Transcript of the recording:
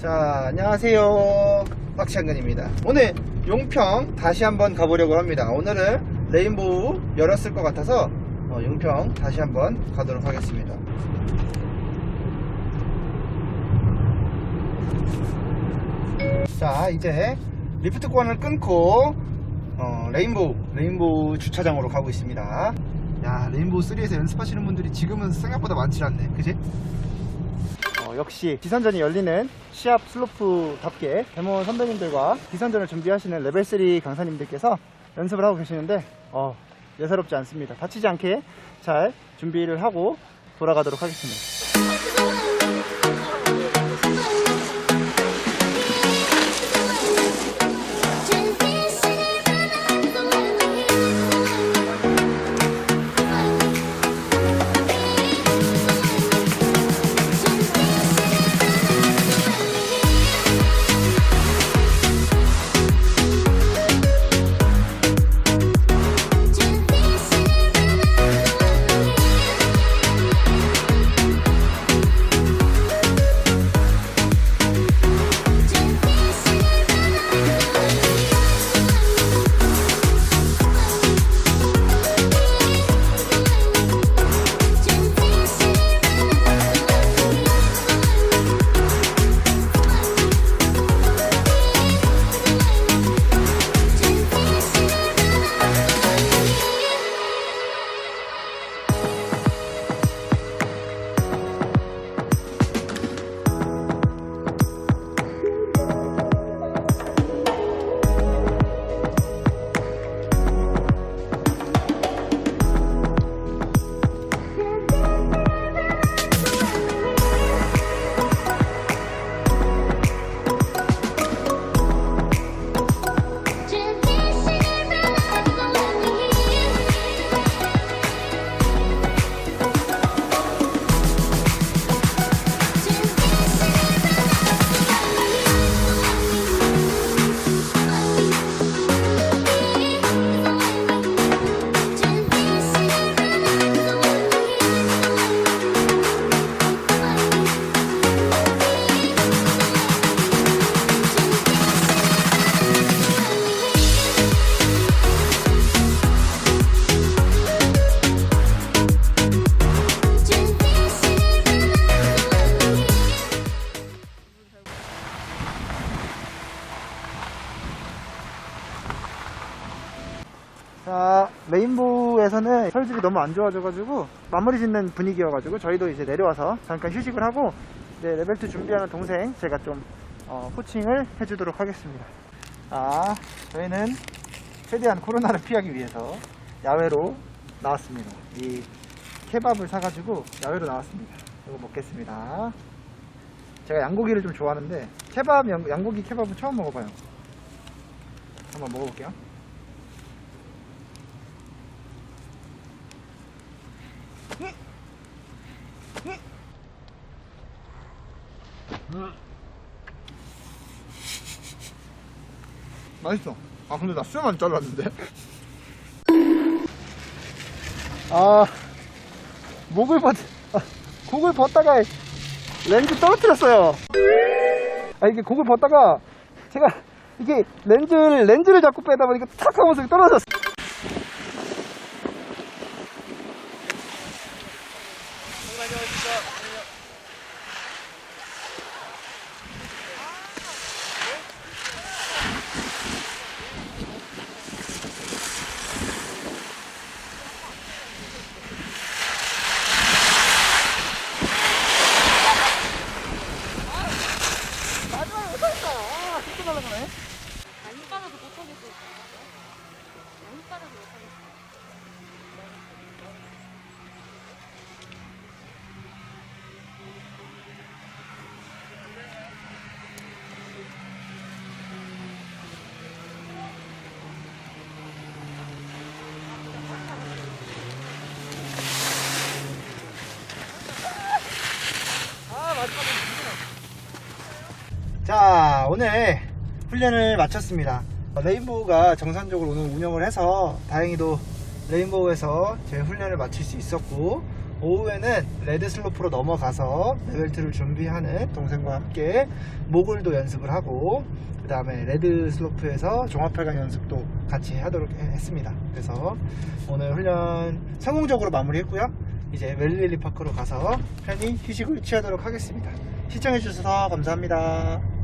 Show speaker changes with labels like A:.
A: 자, 안녕하세요. 박시한근입니다. 오늘 용평 다시 한번 가보려고 합니다. 오늘은 레인보우 열었을 것 같아서 어, 용평 다시 한번 가도록 하겠습니다. 자, 이제 리프트권을 끊고 어, 레인보우, 레인보우 주차장으로 가고 있습니다. 야, 레인보우 3에서 연습하시는 분들이 지금은 생각보다 많지 않네. 그지? 어, 역시 기선전이 열리는 시합 슬로프답게 데모 선배님들과 기선전을 준비하시는 레벨3 강사님들께서 연습을 하고 계시는데 어, 예사롭지 않습니다. 다치지 않게 잘 준비를 하고 돌아가도록 하겠습니다. 자, 레인보우에서는 설집이 너무 안 좋아져가지고 마무리 짓는 분위기여가지고 저희도 이제 내려와서 잠깐 휴식을 하고 이제 레벨 2 준비하는 동생 제가 좀 어, 코칭을 해주도록 하겠습니다. 아, 저희는 최대한 코로나를 피하기 위해서 야외로 나왔습니다. 이 케밥을 사가지고 야외로 나왔습니다. 이거 먹겠습니다. 제가 양고기를 좀 좋아하는데 케밥 양, 양고기 케밥은 처음 먹어봐요. 한번 먹어볼게요. 맛있어. 아 근데 나안 잘랐는데? 아 목을 벗, 아, 곡을 벗다가 렌즈 떨어뜨렸어요. 아 이게 곡을 벗다가 제가 이게 렌즈를 렌즈를 자꾸 빼다 보니까 탁 하면서 떨어졌어. 마지막에 못하겠다. 아, 힘도 날라가네.
B: 안 빨아도 못하겠어. 안 빨아도 못하겠어.
A: 자, 오늘 훈련을 마쳤습니다. 어, 레인보우가 정상적으로 오늘 운영을 해서 다행히도 레인보우에서 제 훈련을 마칠 수 있었고 오후에는 레드 슬로프로 넘어가서 레벨2를 준비하는 동생과 함께 모글도 연습을 하고 그 다음에 레드 슬로프에서 종합혈관 연습도 같이 하도록 했습니다. 그래서 오늘 훈련 성공적으로 마무리했고요. 이제 웰릴리 파크로 가서 편히 휴식을 취하도록 하겠습니다. 시청해주셔서 감사합니다.